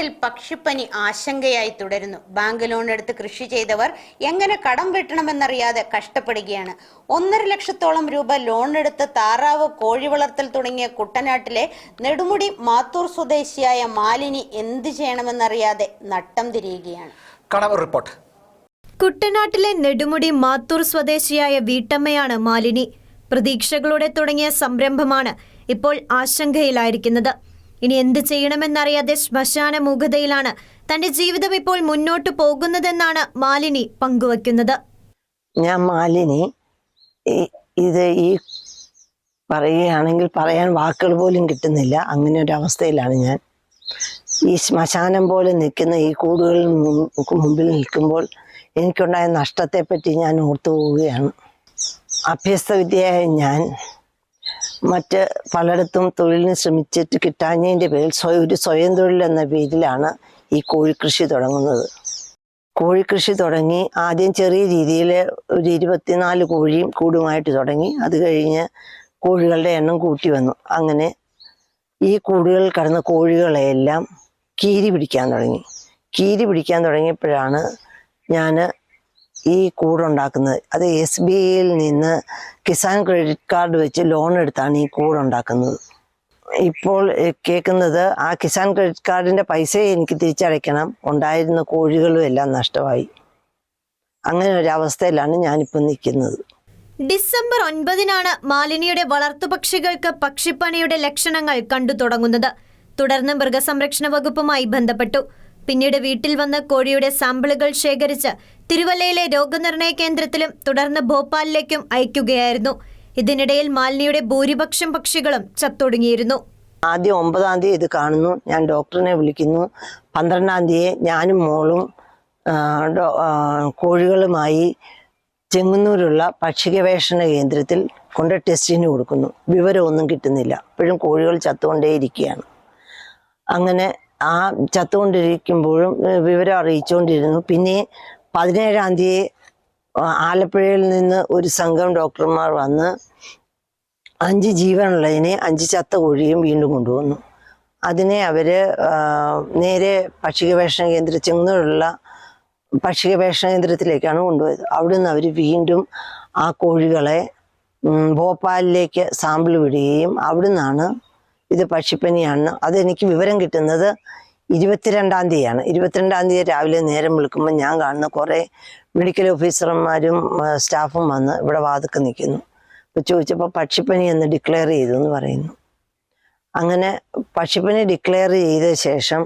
കുട്ടനാട്ടിൽ പക്ഷിപ്പനി ആശങ്കയായി തുടരുന്നു. ബാങ്ക് ലോൺ എടുത്ത് കൃഷി ചെയ്തവർ എങ്ങനെ കടം വെട്ടണമെന്നറിയാതെ കഷ്ടപ്പെടുകയാണ്. ഒന്നര ലക്ഷത്തോളം രൂപ ലോൺ എടുത്ത് താറാവ് കോഴി വളർത്തൽ തുടങ്ങിയ കുട്ടനാട്ടിലെ നെടുമുടി മാത്തൂർ സ്വദേശിയായ മാലിനി എന്ത് ചെയ്യണമെന്നറിയാതെ നട്ടം തിരിയുകയാണ്. റിപ്പോർട്ട്. കുട്ടനാട്ടിലെ നെടുമുടി മാത്തൂർ സ്വദേശിയായ വീട്ടമ്മയാണ് മാലിനി. പ്രതീക്ഷകളോടെ തുടങ്ങിയ സംരംഭമാണ് ഇപ്പോൾ ആശങ്കയിലായിരിക്കുന്നത്. ഇനി എന്ത് ചെയ്യണമെന്നറിയാതെ ശ്മശാന മൂകതയിലാണ് തന്റെ ജീവിതം ഇപ്പോൾ മുന്നോട്ട് പോകുന്നതെന്നാണ് മാലിനി പങ്കുവെക്കുന്നത് ഞാൻ മാലിനി ഇത് ഈ പറയുകയാണെങ്കിൽ പറയാൻ വാക്കുകൾ പോലും കിട്ടുന്നില്ല. അങ്ങനെ ഒരു അവസ്ഥയിലാണ് ഞാൻ. ഈ ശ്മശാനം പോലെ നിൽക്കുന്ന ഈ കൂടുകളിൽ മുമ്പിൽ നിൽക്കുമ്പോൾ എനിക്കുണ്ടായ നഷ്ടത്തെപ്പറ്റി ഞാൻ ഓർത്തു പോവുകയാണ് അഭ്യസ്ത വിദ്യയായ ഞാൻ മറ്റ് പലയിടത്തും തൊഴിലിന് ശ്രമിച്ചിട്ട് കിട്ടാഞ്ഞതിന്റെ പേരിൽ സ്വയം ഒരു സ്വയം തൊഴിൽ എന്ന പേരിലാണ് ഈ കോഴിക്കൃഷി തുടങ്ങുന്നത്. കോഴിക്കൃഷി തുടങ്ങി ആദ്യം ചെറിയ രീതിയിൽ ഒരു ഇരുപത്തിനാല് കോഴിയും കൂടുമായിട്ട് തുടങ്ങി. അത് കഴിഞ്ഞ് കോഴികളുടെ എണ്ണം കൂട്ടി വന്നു. അങ്ങനെ ഈ കൂടുകളിൽ കടന്ന കോഴികളെയെല്ലാം കീരി പിടിക്കാൻ തുടങ്ങി. കീരി പിടിക്കാൻ തുടങ്ങിയപ്പോഴാണ് ഞാൻ ഈ കൂടുണ്ടാക്കുന്നത്. അത് എസ് ബി ഐയിൽ നിന്ന് കിസാൻ ക്രെഡിറ്റ് കാർഡ് വെച്ച് ലോൺ എടുത്താണ് ഈ കൂടുണ്ടാക്കുന്നത്. ഇപ്പോൾ കേൾക്കുന്നത് ആ കിസാൻ ക്രെഡിറ്റ് കാർഡിന്റെ പൈസ എനിക്ക് തിരിച്ചടയ്ക്കണം. ഉണ്ടായിരുന്ന കോഴികളും എല്ലാം നഷ്ടമായി. അങ്ങനെ ഒരു അവസ്ഥയിലാണ് ഞാനിപ്പോൾ നിൽക്കുന്നത്. ഡിസംബർ ഒൻപതിനാണ് മാലിനിയുടെ വളർത്തുപക്ഷികൾക്ക് പക്ഷിപ്പനിയുടെ ലക്ഷണങ്ങൾ കണ്ടു തുടങ്ങുന്നത്. തുടർന്ന് മൃഗസംരക്ഷണ വകുപ്പുമായി ബന്ധപ്പെട്ടു. പിന്നീട് വീട്ടിൽ വന്ന് കോഴിയുടെ സാമ്പിളുകൾ ശേഖരിച്ച് തിരുവല്ലയിലെ രോഗനിർണയ കേന്ദ്രത്തിലും തുടർന്ന് ഭോപ്പാലിലേക്കും അയക്കുകയായിരുന്നു. ഇതിനിടയിൽ മാലിനിയുടെ ഭൂരിപക്ഷം പക്ഷികളും ചത്തൊടുങ്ങിയിരുന്നു. ആദ്യം ഒമ്പതാം തീയതി ഇത് കാണുന്നു. ഞാൻ ഡോക്ടറിനെ വിളിക്കുന്നു. പന്ത്രണ്ടാം തീയതി ഞാനും മോളും കോഴികളുമായി ചെങ്ങന്നൂരുള്ള പക്ഷിഗവേഷണ കേന്ദ്രത്തിൽ കൊണ്ട് ടെസ്റ്റിന് കൊടുക്കുന്നു. വിവരമൊന്നും കിട്ടുന്നില്ല. ഇപ്പോഴും കോഴികൾ ചത്തുകൊണ്ടേയിരിക്കുകയാണ്. അങ്ങനെ ആ ചത്തുകൊണ്ടിരിക്കുമ്പോഴും വിവരം അറിയിച്ചുകൊണ്ടിരുന്നു. പിന്നെ പതിനേഴാം തീയതി ആലപ്പുഴയിൽ നിന്ന് ഒരു സംഘം ഡോക്ടർമാർ വന്ന് അഞ്ച് ജീവനുള്ളതിനെ അഞ്ച് ചത്ത കോഴിയും വീണ്ടും കൊണ്ടുവന്നു. അതിനെ അവർ നേരെ പക്ഷികവേഷണ കേന്ദ്ര ചെങ്ങുള്ള പക്ഷികവേഷണ കേന്ദ്രത്തിലേക്കാണ് കൊണ്ടുപോയത്. നിന്ന് അവർ വീണ്ടും ആ കോഴികളെ ഭോപ്പാലിലേക്ക് സാമ്പിൾ വിടുകയും അവിടുന്നാണ് ഇത് പക്ഷിപ്പനിയാണ് അതെനിക്ക് വിവരം കിട്ടുന്നത് ഇരുപത്തിരണ്ടാം തീയതിയാണ്. ഇരുപത്തിരണ്ടാം തീയതി രാവിലെ നേരം വിളിക്കുമ്പോൾ ഞാൻ കാണുന്ന കുറേ മെഡിക്കൽ ഓഫീസർമാരും സ്റ്റാഫും വന്ന് ഇവിടെ വാതുക്ക് നിൽക്കുന്നു അപ്പോൾ ചോദിച്ചപ്പോൾ പക്ഷിപ്പനി എന്ന് ഡിക്ലെയർ ചെയ്തു എന്ന് പറയുന്നു. അങ്ങനെ പക്ഷിപ്പനി ഡിക്ലെയർ ചെയ്ത ശേഷം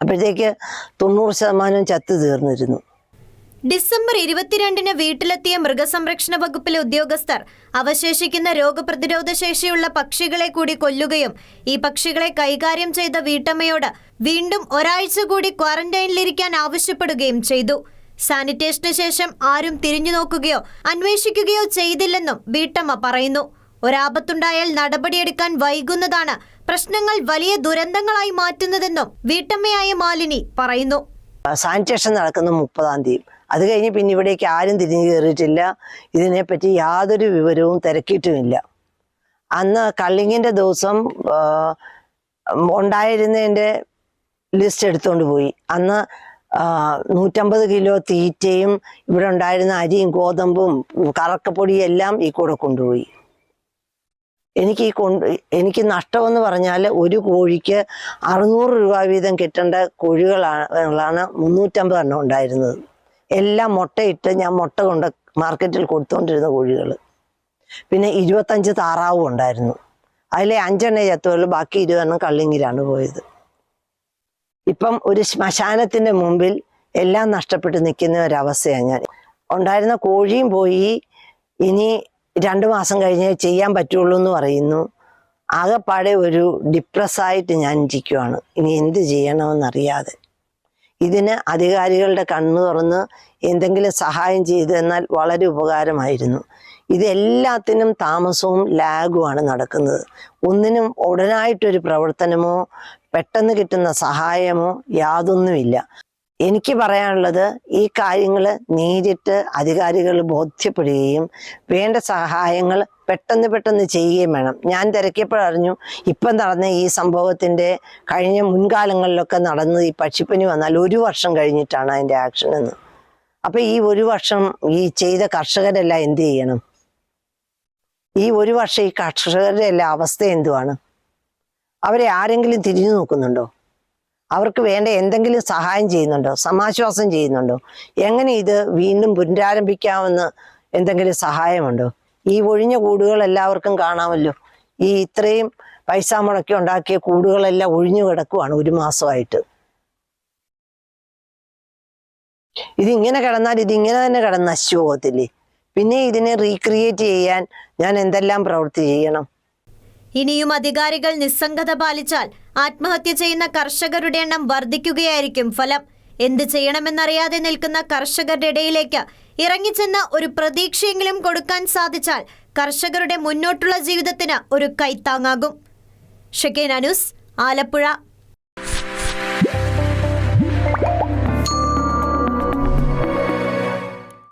അപ്പോഴത്തേക്ക് തൊണ്ണൂറ് ശതമാനം ചത്ത് തീർന്നിരുന്നു. ഡിസംബർ ഇരുപത്തിരണ്ടിന് വീട്ടിലെത്തിയ മൃഗസംരക്ഷണ വകുപ്പിലെ ഉദ്യോഗസ്ഥർ അവശേഷിക്കുന്ന രോഗപ്രതിരോധ ശേഷിയുള്ള പക്ഷികളെ കൂടി കൊല്ലുകയും ഈ പക്ഷികളെ കൈകാര്യം ചെയ്ത വീട്ടമ്മയോട് വീണ്ടും ഒരാഴ്ച കൂടി ക്വാറന്റൈനിലിരിക്കാൻ ആവശ്യപ്പെടുകയും ചെയ്തു. സാനിറ്റേഷന് ശേഷം ആരും തിരിഞ്ഞു നോക്കുകയോ അന്വേഷിക്കുകയോ ചെയ്തില്ലെന്നും വീട്ടമ്മ പറയുന്നു. ഒരാപത്തുണ്ടായാൽ നടപടിയെടുക്കാൻ വൈകുന്നതാണ് പ്രശ്നങ്ങൾ വലിയ ദുരന്തങ്ങളായി മാറ്റുന്നതെന്നും വീട്ടമ്മയായ മാലിനി പറയുന്നു. സാനിറ്റേഷൻ നടക്കുന്ന മുപ്പതാം തീയതി. അത് കഴിഞ്ഞ് പിന്നെ ഇവിടേക്ക് ആരും തിരിഞ്ഞു കയറിയിട്ടില്ല ഇതിനെപ്പറ്റി യാതൊരു വിവരവും തിരക്കിയിട്ടുമില്ല. അന്ന് കള്ളിങ്ങിന്റെ ദിവസം ഉണ്ടായിരുന്നതിന്റെ ലിസ്റ്റ് എടുത്തുകൊണ്ട് പോയി. അന്ന് നൂറ്റമ്പത് കിലോ തീറ്റയും ഇവിടെ ഉണ്ടായിരുന്ന അരിയും ഗോതമ്പും കറക്കപ്പൊടിയും എല്ലാം ഈ കൂടെ കൊണ്ടുപോയി. എനിക്ക് ഈ കൊണ്ട് എനിക്ക് നഷ്ടമെന്ന് പറഞ്ഞാൽ ഒരു കോഴിക്ക് അറുന്നൂറ് രൂപ വീതം കിട്ടേണ്ട കോഴികളാണ് മുന്നൂറ്റമ്പത് എണ്ണം ഉണ്ടായിരുന്നത്. എല്ലാം മുട്ടയിട്ട് ഞാൻ മുട്ട കൊണ്ട് മാർക്കറ്റിൽ കൊടുത്തുകൊണ്ടിരുന്ന കോഴികൾ. പിന്നെ ഇരുപത്തഞ്ച് താറാവും ഉണ്ടായിരുന്നു. അതിലെ അഞ്ചെണ്ണേ ചത്തുള്ളൂ ബാക്കി ഇരുപതെണ്ണം കള്ളിങ്ങിലാണ് പോയത്. ഇപ്പം ഒരു ശ്മശാനത്തിന്റെ മുമ്പിൽ എല്ലാം നഷ്ടപ്പെട്ട് നിൽക്കുന്ന ഒരവസ്ഥയാണ് ഞാൻ. ഉണ്ടായിരുന്ന കോഴിയും പോയി. ഇനി രണ്ടു മാസം കഴിഞ്ഞേ ചെയ്യാൻ പറ്റുള്ളൂ എന്ന് പറയുന്നു. ആകെപ്പാടെ ഒരു ഡിപ്രസ്സായിട്ട് ഞാൻ ഇരിക്കുവാണ്. ഇനി എന്ത് ചെയ്യണമെന്നറിയാതെ. ഇതിന് അധികാരികളുടെ കണ്ണു തുറന്ന് എന്തെങ്കിലും സഹായം ചെയ്തു തന്നാൽ വളരെ ഉപകാരമായിരുന്നു. ഇതെല്ലാത്തിനും താമസവും ലാഗുമാണ് നടക്കുന്നത്. ഒന്നിനും ഉടനായിട്ടൊരു പ്രവർത്തനമോ പെട്ടെന്ന് കിട്ടുന്ന സഹായമോ യാതൊന്നുമില്ല. എനിക്ക് പറയാനുള്ളത് ഈ കാര്യങ്ങൾ നേരിട്ട് അധികാരികൾ ബോധ്യപ്പെടുകയും വേണ്ട സഹായങ്ങൾ പെട്ടെന്ന് പെട്ടെന്ന് ചെയ്യുകയും വേണം. ഞാൻ തിരക്കിയപ്പോഴറിഞ്ഞു ഇപ്പം നടന്ന ഈ സംഭവത്തിന്റെ കഴിഞ്ഞ മുൻകാലങ്ങളിലൊക്കെ നടന്നത് ഈ പക്ഷിപ്പനി വന്നാൽ ഒരു വർഷം കഴിഞ്ഞിട്ടാണ് അതിന്റെ ആക്ഷൻ എന്ന്. അപ്പം ഈ ഒരു വർഷം ഈ ചെയ്ത കർഷകരെല്ലാം എന്ത് ചെയ്യണം? ഈ ഒരു വർഷം ഈ കർഷകരുടെ എല്ലാം അവസ്ഥ എന്തുവാണ്? അവരെ ആരെങ്കിലും തിരിഞ്ഞു നോക്കുന്നുണ്ടോ? അവർക്ക് വേണ്ട എന്തെങ്കിലും സഹായം ചെയ്യുന്നുണ്ടോ? സമാശ്വാസം ചെയ്യുന്നുണ്ടോ? എങ്ങനെ ഇത് വീണ്ടും പുനരാരംഭിക്കാമെന്ന് എന്തെങ്കിലും സഹായമുണ്ടോ? ഈ ഒഴിഞ്ഞ കൂടുകൾ എല്ലാവർക്കും കാണാമല്ലോ. ഈ ഇത്രയും പൈസ മുടക്കി ഉണ്ടാക്കിയ കൂടുകളെല്ലാം ഒഴിഞ്ഞു കിടക്കുവാണ് ഒരു മാസമായിട്ട്. ഇതിങ്ങനെ കിടന്നാൽ ഇതിങ്ങനെ തന്നെ കിടന്ന് നശിച്ചു പോകത്തില്ലേ? പിന്നെ ഇതിനെ റീക്രിയേറ്റ് ചെയ്യാൻ ഞാൻ എന്തെല്ലാം പ്രവൃത്തി ചെയ്യണം? ഇനിയും അധികാരികൾ നിസ്സംഗത പാലിച്ചാൽ ആത്മഹത്യ ചെയ്യുന്ന കർഷകരുടെ എണ്ണം വർദ്ധിക്കുകയായിരിക്കും ഫലം. എന്ത് ചെയ്യണമെന്നറിയാതെ നിൽക്കുന്ന കർഷകരുടെ ഇടയിലേക്ക് ഇറങ്ങിച്ചെന്ന ഒരു പ്രതീക്ഷയെങ്കിലും കൊടുക്കാൻ സാധിച്ചാൽ കർഷകരുടെ മുന്നോട്ടുള്ള ജീവിതത്തിന് ഒരു കൈത്താങ്ങാകും. ഷെക്കേന ആലപ്പുഴ.